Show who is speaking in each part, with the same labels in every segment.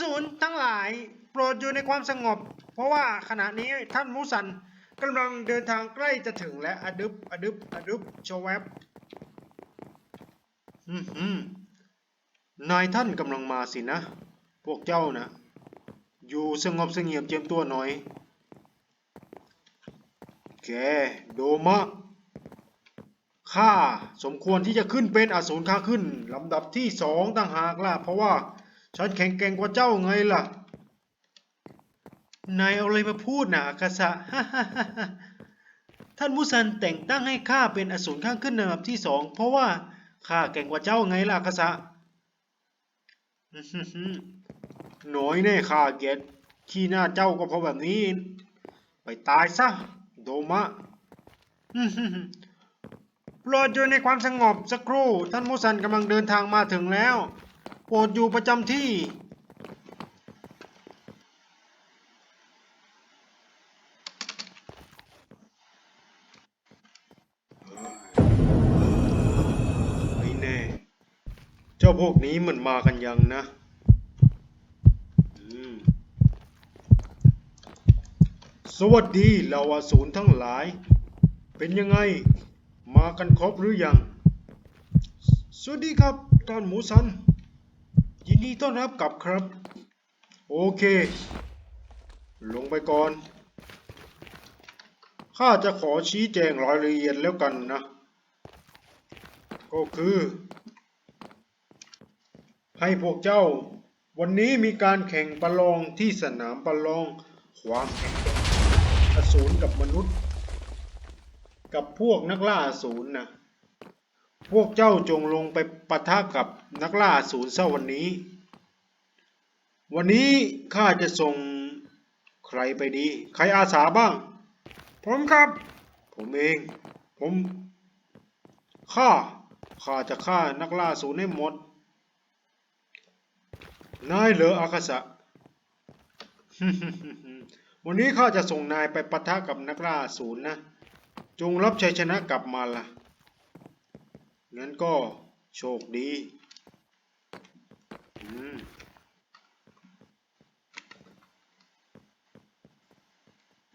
Speaker 1: สูรทั้งหลายโปรดอยู่ในความสงบ เพราะว่าขณะนี้ท่านมูสันกำลังเดินทางใกล้จะถึงและอดึบอดึบอดึบโชวแวบอืมอืมนายท่านกำลังมาสินะ พวกเจ้านะ อยู่สงบเสงี่ยมเจียมตัวหน่อย แกโดมะข้าสมควรที่จะขึ้นเป็นอสูรข้าขึ้นลำดับที่สองต่างหากล่ะเพราะว่า ฉันแข็งแกร่งกว่าเจ้าไงล่ะ นายเอาอะไรมาพูดนะอากาศะท่านมุสันแต่งตั้งให้ข้าเป็นอสูรข้างขึ้นลำดับที่สองเพราะว่าข้าแกร่งกว่าเจ้าไงล่ะอากาศะหน่อยแน่ข้าเกตขี้หน้าเจ้าก็เพราะแบบนี้ ไปตายซะ โดมะโปรดอยู่ในความสงบสักครู่ ท่านมุสันกำลังเดินทางมาถึงแล้ว โปรดอยู่ประจำที่ ไม่แน่ เจ้าพวกนี้มันมากันยังนะสวัสดีเหล่าอสูรทั้งหลาย เป็นยังไง มากันครบหรือยัง สวัสดีครับท่านหมูสัน ยินดีต้อนรับกลับครับ โอเค ลงไปก่อน ข้าจะขอชี้แจงรายละเอียดแล้วกันนะ ก็คือ ให้พวกเจ้า วันนี้มีการแข่งประลองที่สนามประลองความแข็งแกร่งอสูรกับมนุษย์ กับพวกนักล่าอสูรนะ พวกเจ้าจงลงไปปะทะกับนักล่าอสูรเช้าวันนี้ วันนี้ข้าจะส่งใครไปดี ใครอาสาบ้าง ผมครับ ผมเอง ผมข้าข้าจะฆ่านักล่าอสูรให้หมด นายเหรออากาศะวันนี้ข้าจะส่งนายไปปะทะกับนักล่าอสูรนะ จงรับชัยชนะกลับมาล่ะ งั้นก็โชคดีอืม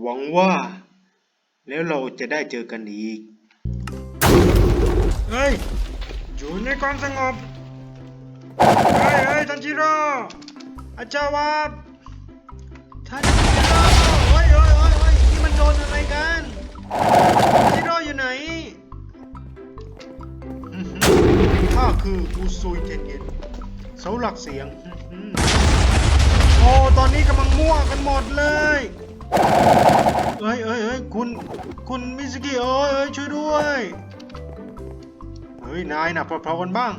Speaker 1: หวังว่า แล้วเราจะได้เจอกันอีก เฮ้ย อยู่ในความสงบ เฮ้ยเฮ้ยทันจิโร่อาจารย์วับทันจิโร่เฮ้ยเฮ้ยเฮ้ยนี่มันโดนอะไรกันทันจิโร่อยู่ไหน ข้าคืออูซุยเทนเย็นเสาหลักเสียงโอ้ตอนนี้กำลังมั่วกันหมดเลยเอ้ยเอ้ยเอ้ยคุณคุณมิสกิโอ้ยเอ้ยช่วยด้วยเฮ้ยนายน่ะเพลาๆกันบ้าง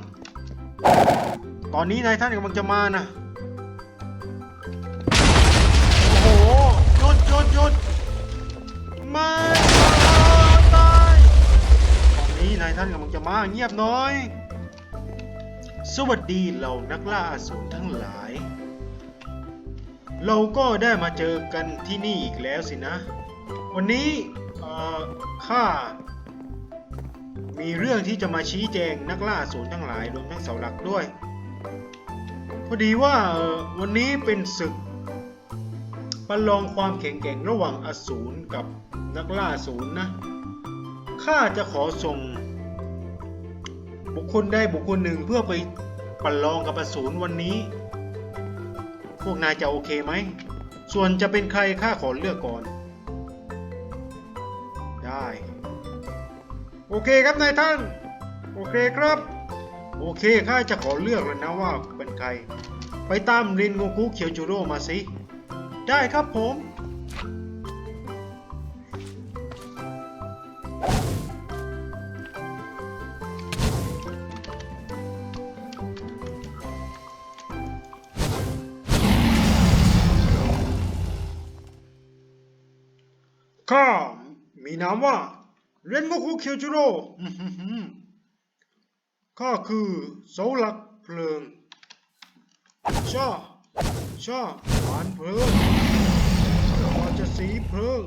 Speaker 1: ตอนนี้นายท่านกำลังจะมานะโอ้โหหยุดหยุดหยุดไม่ตายตอนนี้นายท่านกำลังจะมาเงียบหน้อย สวัสดีเหล่านักล่าอสูรทั้งหลาย เราก็ได้มาเจอกันที่นี่อีกแล้วสินะ วันนี้ข้ามีเรื่องที่จะมาชี้แจงนักล่าอสูรทั้งหลายรวมทั้งเสาหลักด้วย พอดีว่าวันนี้เป็นศึกประลองความแข็งแกร่งระหว่างอสูรกับนักล่าอสูรนะข้าจะขอส่ง ลได้บุคคลหนึ่งเพื่อไปประลองกับอสูรวันนี้ พวกนายจะโอเคไหม ส่วนจะเป็นใครข้าขอเลือกก่อน ได้ โอเคครับนายท่าน โอเคครับ โอเคข้าจะขอเลือกเลยนะว่าเป็นใคร ไปตามรินโงคุเคียวจูโร่มาสิ ได้ครับผม ข้ามีนามว่าเรนโงคุเคียวจูโร่ข้าคือเสาหลักเพลิงชาชาหวานเพลิงข้าจะสีเพลิง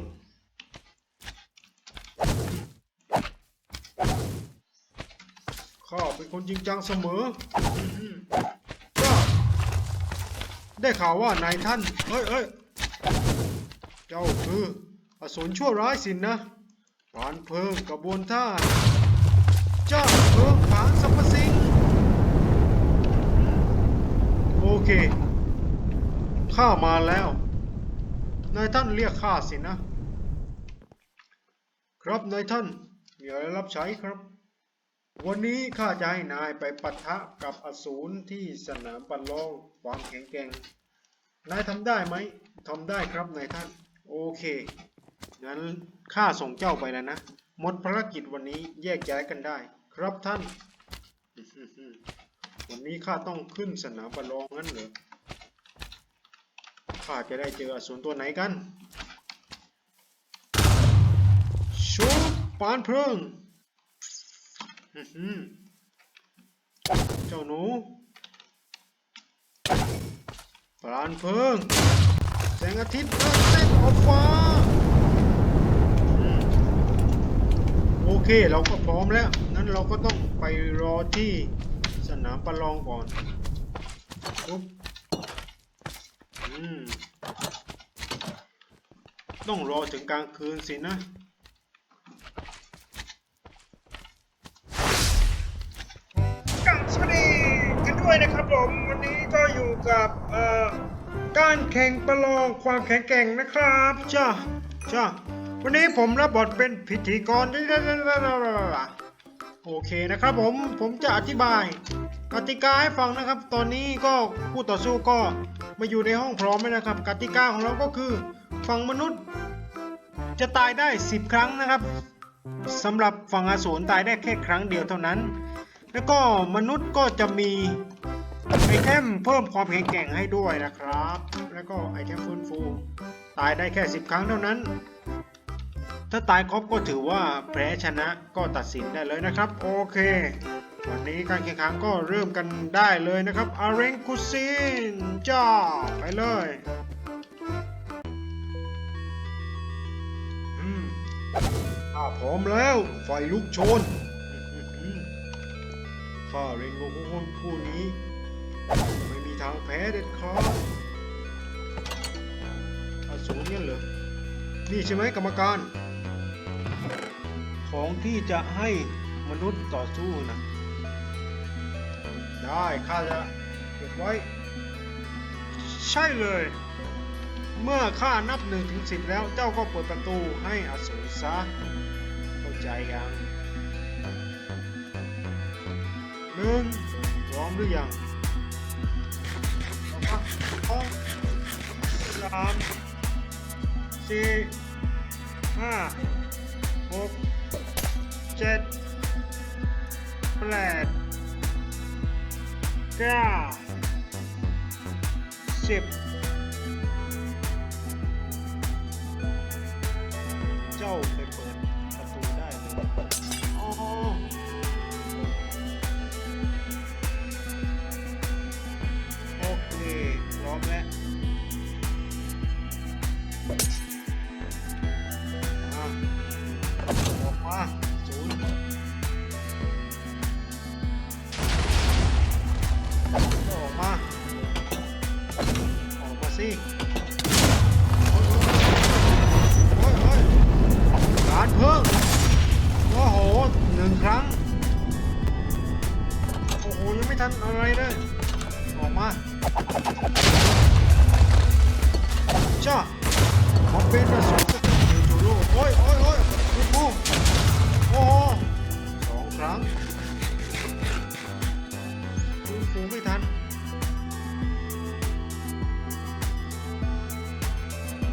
Speaker 1: ข้าเป็นคนจริงจังเสมอได้ข่าวว่านายท่าน เฮ้ยเฮ้ยเจ้าคือ อสูรชั่วร้ายสินนะปานเพลิงกระบวนท่าเจ้าเพลิงผางสรรพสิ่งโอเค ข้ามาแล้ว นายท่านเรียกข้าสินะ ครับนายท่าน มีอะไรรับใช้ครับ วันนี้ข้าจะให้นายไปปะทะกับอสูรที่สนามปันลองความแข็งแกร่ง นายทำได้ไหม ทำได้ครับนายท่าน โอเค งั้นข้าส่งเจ้าไปแล้วนะ หมดภารกิจวันนี้แยกย้ายกันได้ ครับท่าน วันนี้ข้าต้องขึ้นสนามประลองงั้นเหรอ ข้าจะได้เจออสูรตัวไหนกัน ชูปานเพลิง เจ้าหนูปานเพลิง แสงอาทิตย์เลิศเส้นออกฟ้าอืมโอ เคเราก็พร้อมแล้วนั้นเราก็ต้องไปรอที่สนามประลองก่อนปุ๊บอืมต้องรอถึงกลางคืนสินะ กับสวัสดีกันด้วยนะครับผม วันนี้ก็อยู่กับเอ่อการแข่งประลองความแข็งแกร่งนะครับ จ้าจ้า วันนี้ผมรับบทเป็นพิธีกร โอเคนะครับผม ผมจะอธิบายกติกาให้ฟังนะครับ ตอนนี้ก็ผู้ต่อสู้ก็มาอยู่ในห้องพร้อมแล้วนะครับ กติกาของเราก็คือฝั่งมนุษย์ จะตายได้ 10 ครั้งนะครับสำหรับฝั่งอสูรตายได้แค่ครั้งเดียวเท่านั้น แล้วก็มนุษย์ก็จะมีไอเทมเพิ่มความแข็งแกร่งให้ด้วยนะครับ แล้วก็ไอเทมฟื้นฟู ตายได้แค่ 10 ครั้งเท่านั้น ถ้าตายครบก็ถือว่าแพ้ชนะก็ตัดสินได้เลยนะครับ โอเค วันนี้การแข่งขันก็เริ่มกันได้เลยนะครับอาเรงกุซินจ้าไปเลยอืมข้าพร้อมแล้วไฟลุกโชนข้าเรงโกคุนผู้นี้ ไม่มีทางแพ้เด็ดขาดอาสูรเนี่ยเหรอนี่ใช่ไหมกรรมการ ของที่จะให้มนุษย์ต่อสู้นะ ได้ข้าจะเก็บไว้ ใช่เลย เมื่อข้านับหนึ่งถึงสิบแล้วเจ้าก็เปิดประตูให้อสูรซะเข้าใจยังหนึ่งพร้อมหรือยังสองสามสี่ห้าหก เจ็ดแปดเก้าสิบเจ้าไปเปิดประตูได้เลยอ๋อโอเคพร้อมแล้วันอะไรเลยออกมาจ้ามาเป็นกระสุนสกัดเดจูโร่โอ้ยโอ้ยโอ้ยลูกกูโอ้โหสองครั้งฟื้นฟูไม่ทัน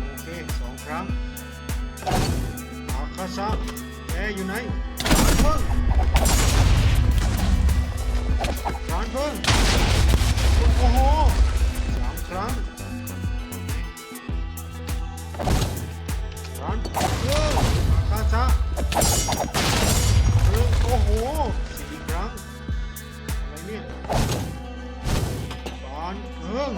Speaker 1: โอเคสองครั้งอาคาซะแกอยู่ไหนฐานเพิ่ง ฐานเพิ่งโอ้โหสามครั้งฐานเพิ่งอาคาซะเพิ่งโอ้โหสี่ครั้งอะไรเนี่ยฐานเพิ่ง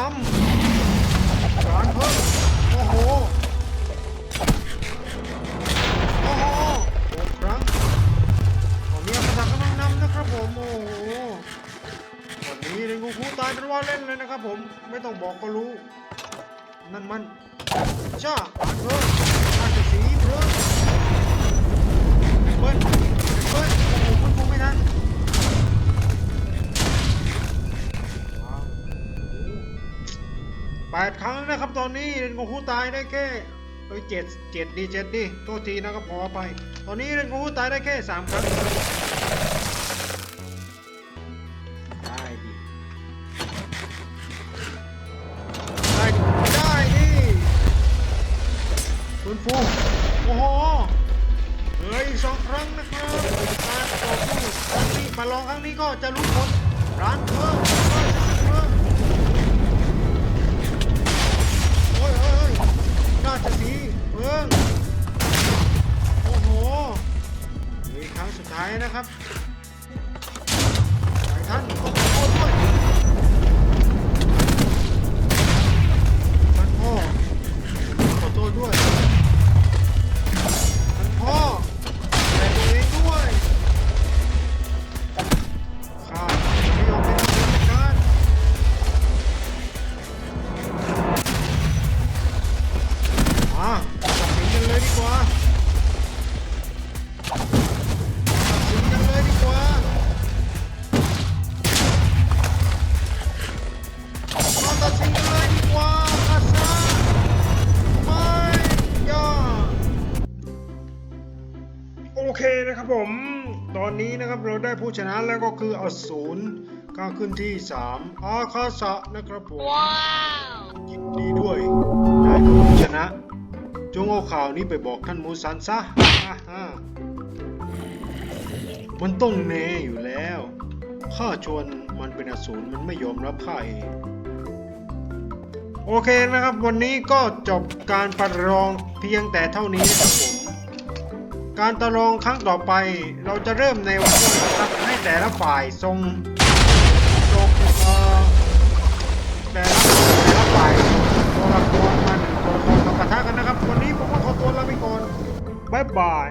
Speaker 1: นำการเพิ่มโอ้โห โอ้โหหกครั้งตอนนี้ภาษากำลังนำนะครับผม โอ้โหวันนี้เรนกูคูตายเป็นว่าเล่นเลยนะครับผม ไม่ต้องบอกก็รู้ นั่นมันจ้าอ่านเพิ่มอ่านจะสีเพิ่มเบิ้ลเบิ้ลโอ้โหคุณคงไม่ทัน แปดครั้งแล้วนะครับตอนนี้เรนกูคูตายได้แค่เอ้ยเจ็ดเจ็ดดีเจ็ดดีโทษทีนะครับพอไป ตอนนี้เรนกูคูตายได้แค่สามครั้งได้ดิได้ดิได้ดิคุณฟูโอ้โหเหลืออีกสองครั้งนะครับการต่อสู้ครั้งนี้มาลองครั้งนี้ก็จะรู้ผลร้านเพิ่ม เคนะครับผม ตอนนี้นะครับเราได้ผู้ชนะแล้วก็คืออสูรก็ขึ้นที่ 3 อาคาสะนะครับผมยินดีด้วยนายคือผู้ชนะ จงเอาข่าวนี้ไปบอกท่านมูซันซะฮ่าฮ่ามันต้องเนอยู่แล้วข้าชวนมันเป็นอสูรมันไม่ยอมรับข้าเองโอเคนะครับ วันนี้ก็จบการประลองเพียงแต่เท่านี้นะครับผม การตะลองครั้งต่อไป เราจะเริ่มในวันนี้นะครับให้แต่ละฝ่ายทรงทรงเอ่อแต่ละแต่ละฝ่ายตัวละครมาหนึ่งตัวละครมาปะทะกันนะครับ วันนี้ผมก็ขอตัวลาไปก่อนบ๊ายบาย